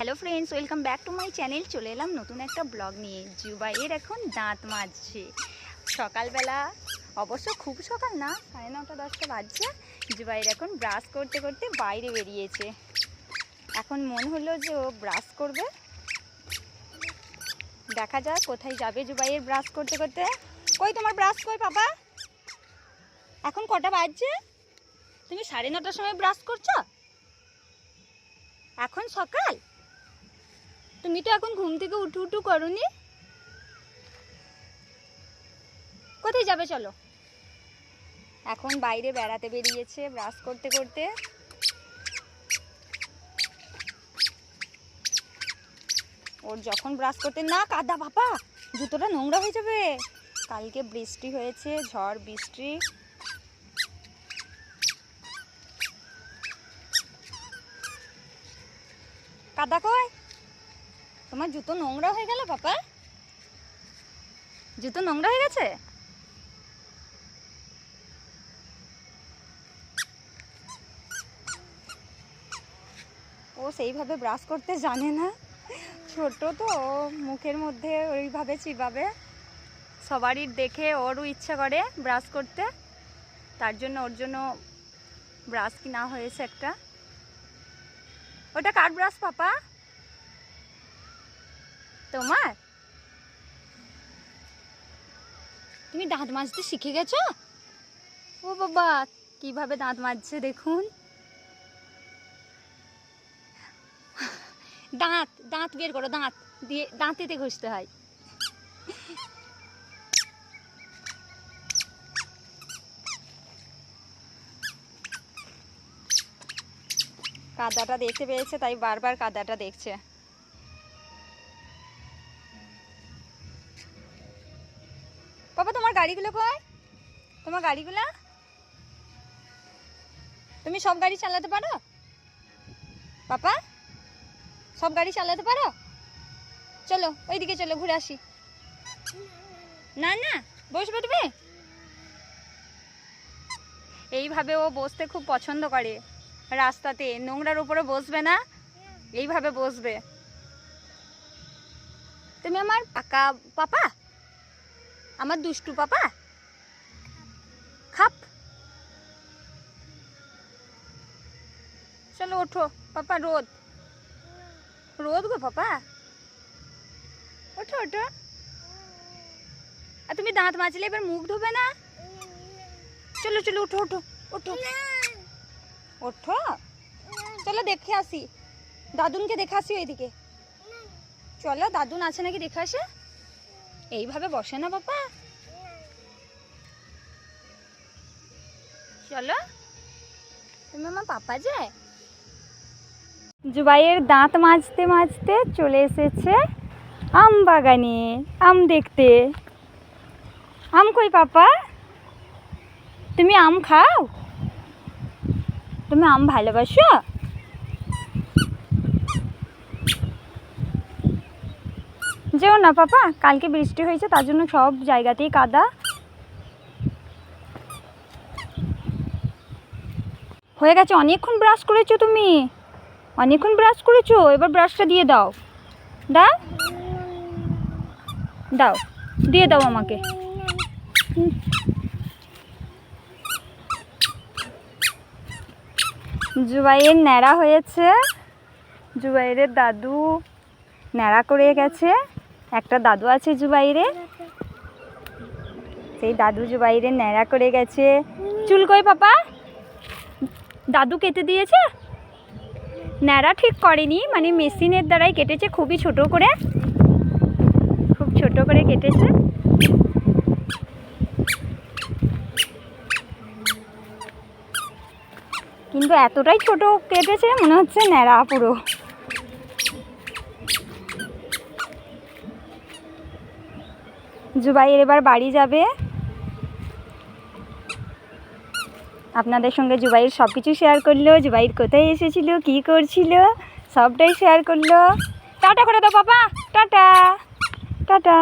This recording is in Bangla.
Hello friends welcome back to my channel চলে এলাম নতুন একটা ব্লগ নিয়ে। জুবাইয়ের এখন দাঁত মাজছে। সকালবেলা, অবশ্য খুব সকাল না, সাড়ে নটা, দশটা বাজছে। জুবাইয়ের এখন ব্রাশ করতে করতে বাইরে বেরিয়েছে। এখন মন হলো যে ও ব্রাশ করবে। দেখা যাক কোথায় যাবে জুবাইয়ের ব্রাশ করতে করতে। কই তোমার ব্রাশ কই পাপা এখন কটা বাজছে? তুমি সাড়ে নটার সময় ব্রাশ করছ? এখন সকাল? তুমি তো এখন ঘুম থেকে উঠু উঠু করনি? কোথায় যাবে চলো? এখন বাইরে বেড়াতে বেরিয়েছে ব্রাশ করতে করতে। ওর যখন ব্রাশ করতে, না কাদা বাবা, জুতোটা নোংরা হয়ে যাবে। কালকে বৃষ্টি হয়েছে, ঝড়, বৃষ্টি। কাদা কয় তোমার জুতো নোংরা হয়ে গেল, পাপা? জুতো নোংরা হয়ে গেছে? ও সেইভাবে ব্রাশ করতে জানে না। ছোট তো মুখের মধ্যে ওইভাবে চিবাবে। সবারই দেখে ওরও ইচ্ছা করে ব্রাশ করতে। তার জন্য, ওর জন্য ব্রাশ কিনা হয়েছে একটা। ওটা কার ব্রাশ পাপা? তোমার? তুমি দাঁত মাজতে শিখে গেছো? ও বাবা, কীভাবে দাঁত মাজছে দেখুন। দাঁত দাঁত বের করো, দাঁত। দিয়ে দাঁতেতে ঘষতে হয়। কাদাটা দেখতে পেয়েছে, তাই বারবার কাদাটা দেখছে। গাড়িগুলো কয় তোমার গাড়িগুলো? তুমি সব গাড়ি চালাতে পারো? পাপা, সব গাড়ি চালাতে পারো? চলো, ওইদিকে চলো, ঘুরে আসি। না না, বসবে তুমি? এইভাবে ও বসতে খুব পছন্দ করে। রাস্তাতে, নোংরার উপরে বসবে না? এইভাবে বসবে। তুমি আমার পাকা পাপা? আমার দুষ্টু পাপা? খাপ। চলো ওঠো, পাপা রোদ। রোদ গো পাপা। ওঠো ওঠো। আর তুমি দাঁত মাজলে এবার মুখ ধোবে না? চলো চলো, ওঠো ওঠো ওঠো। ওঠো? চলো দেখে আসি। দাদুনকে দেখে আসি ওইদিকে। চলো, দাদুন আছে নাকি দেখে আসে? এইভাবে বসে না, বাবা। চলো তুমি আমার পাপা যে জুবাইয়ের দাঁত মাজতে মাজতে চলে এসেছে আম বাগানে, আম দেখতে। আম কই, পাপা? তুমি আম খাও? তুমি আম ভালোবাসো? যেও না, পাপা। কালকে বৃষ্টি হয়েছে, তার জন্য সব জায়গাতেই কাদা। হয়ে গেছে, অনেকক্ষণ ব্রাশ করেছ তুমি। অনেকক্ষণ ব্রাশ করেছ, এবার ব্রাশটা দিয়ে দাও। দা দাও, দিয়ে দাও আমাকে। জুবাইয়ের ন্যাড়া হয়েছে। জুবাইরের দাদু ন্যাড়া করে গেছে। একটা দাদু আছে জুবাইরে। সেই দাদু জুবাইরে ন্যাড়া করে গেছে। চুল কই পাপা? দাদু কেটে দিয়েছে? ন্যাড়া ঠিক করেনি মানে মেশিনের দ্বারাই কেটেছে, খুবই ছোট করে। খুব ছোট করে কেটেছে। কিন্তু এতটাই ছোট কেটেছে, মনে হচ্ছে ন্যাড়া পুরো। জুবাইয়ের এবার বাড়ি যাবে। আপনাদের সঙ্গে জুবাইয়ের সব কিছু শেয়ার করল জুবাইয়ের কোথায় এসেছিল, কি করছিল, সবটাই শেয়ার করল। টাটা করে দাও বাবা টাটা। টাটা।